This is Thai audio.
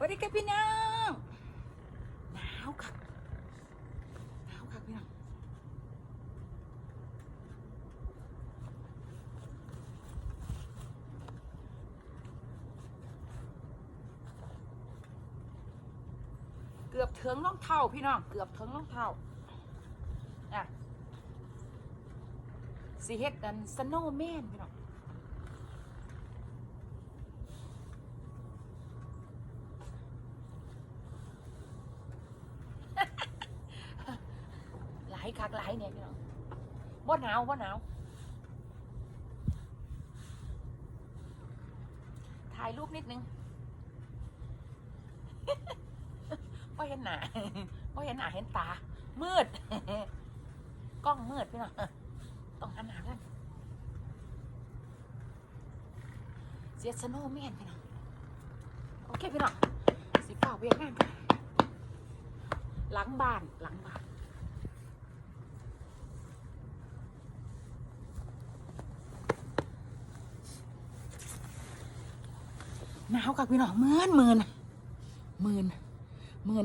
วัสดีครับพี่น้องหนาวครับหนาวครับพี่น้องเกือบถึงรองเท้าพี่น้องเกือบถึงรองเท้าอะสีเฮ็ดกันสโนว์แมนพี่น้อง หลาย คักหลายเนี่ยพี่น้องบ่หนาวบ่หนาวถ่ายรูปนิดนึงบ่เห็นหน้าบ่เห็นหน้าเห็นตา มืด กล้องมืดพี่น้องต้องหันหน้ากันเสียสโนว์แมนพี่น้องโอเคพี่น้องสิฝ่าเวียกงานกันหลังบ้านหลังบ้าน หนาวกับพี่น้องเมื่นเมื่นเมื่นเมื่น